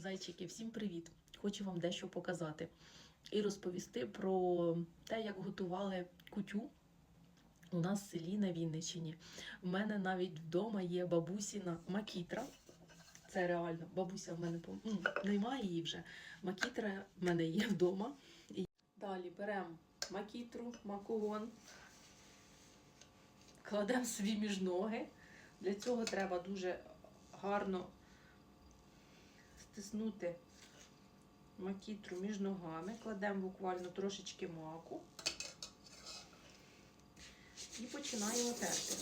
Зайчики, всім привіт! Хочу вам дещо показати і розповісти про те, як готували кутю у нас в селі на Вінниччині. У мене навіть вдома є бабусіна макітра. Це реально, бабуся в мене ну, немає її вже. Макітра в мене є вдома. Далі беремо макітру, макогон, кладемо собі між ноги. Для цього треба дуже гарно стиснути макітру між ногами, кладемо буквально трошечки маку і починаємо терти.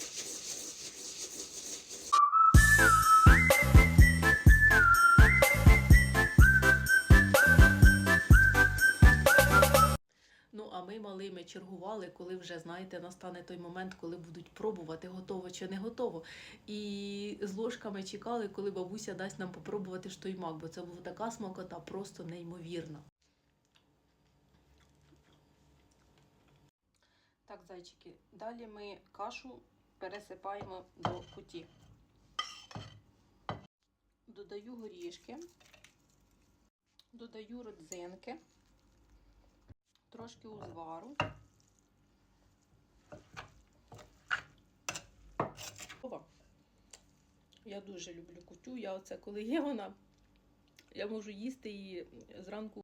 А ми малими чергували, коли вже, знаєте, настане той момент, коли будуть пробувати, готово чи не готово. І з ложками чекали, коли бабуся дасть нам попробувати ж той мак, бо це була така смакота, просто неймовірна. Так, зайчики, далі ми кашу пересипаємо до куті. Додаю горішки, додаю родзинки, трошки узвару. Я дуже люблю кутю. Я оце, коли є вона, я можу їсти її зранку